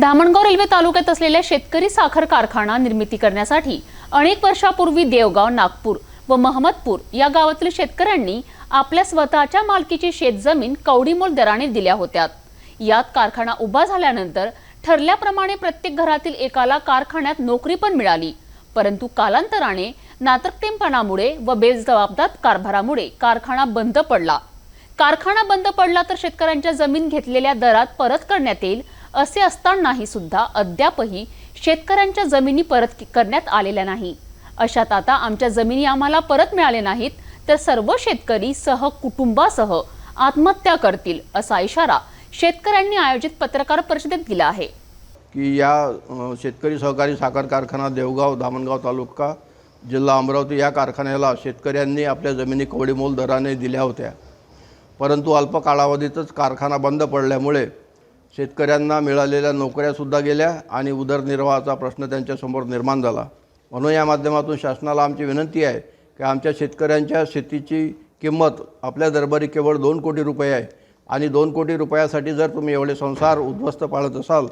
Dhamangaon railway तालुक्यात असलेल्या शेतकरी साखर कारखाना निर्मिती करण्यासाठी अनेक वर्षापूर्वी देवगाव नागपूर व महमदपूर या गावातील शेतकऱ्यांनी आपल्या स्वतःच्या मालकीची शेतजमीन कवडीमोल दराने दिल्या होत्या. यात कारखाना उभा झाल्यानंतर ठरल्याप्रमाणे प्रत्येक घरातील एकाला कारखान्यात नोकरी पण मिळाली. परंतु कालांतराने नातरक्तेपणामुळे व बेजबाबदार कारभारामुळे कारखाना बंद पडला. कारखाना बंद पडला तर शेतकऱ्यांच्या जमीन घेतलेल्या दरात परत करण्यात येईल असे असतानाही सुद्धा अद्यापही शेतकऱ्यांच्या जमिनी परत करण्यात आलेल्या नाही. अशात आता आमच्या जमिनी आम्हाला परत मिळाले नाहीत तर सर्व शेतकरी सह कुटुंबासह आत्महत्या करतील असा इशारा शेतकऱ्यांनी आयोजित पत्रकार परिषदेत दिला आहे. की या शेतकरी सहकारी साखर कारखाना देवगाव धामणगाव तालुका जिल्हा अमरावती या कारखान्याला शेतकऱ्यांनी आपल्या जमिनी कवडीमोल दराने दिल्या होत्या. परंतु अल्प कालावधीतच कारखाना बंद पडल्यामुळे शेतकऱ्यांना मिळालेल्या नोकऱ्यासुद्धा गेल्या आणि उदरनिर्वाहाचा प्रश्न त्यांच्यासमोर निर्माण झाला. म्हणून या माध्यमातून शासनाला आमची विनंती आहे की आमच्या शेतकऱ्यांच्या शेतीची किंमत आपल्या दरबारी केवळ दोन कोटी रुपये आहे आणि दोन कोटी रुपयासाठी जर तुम्ही एवढे संसार उद्ध्वस्त पाळत असाल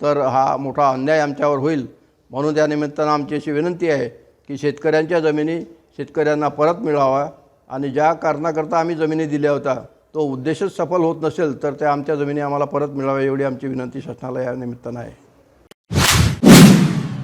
तर हा मोठा अन्याय आमच्यावर होईल. म्हणून त्यानिमित्तानं आमची अशी विनंती आहे की शेतकऱ्यांच्या जमिनी शेतकऱ्यांना परत मिळावा आणि ज्या कारणाकरता आम्ही जमिनी दिल्या होत्या तो उद्देशच सफल होत नसेल तर त्या आमच्या जमिनी आम्हाला परत मिळाव्या एवढी आमची विनंती शासनाला या निमित्तानं आहे.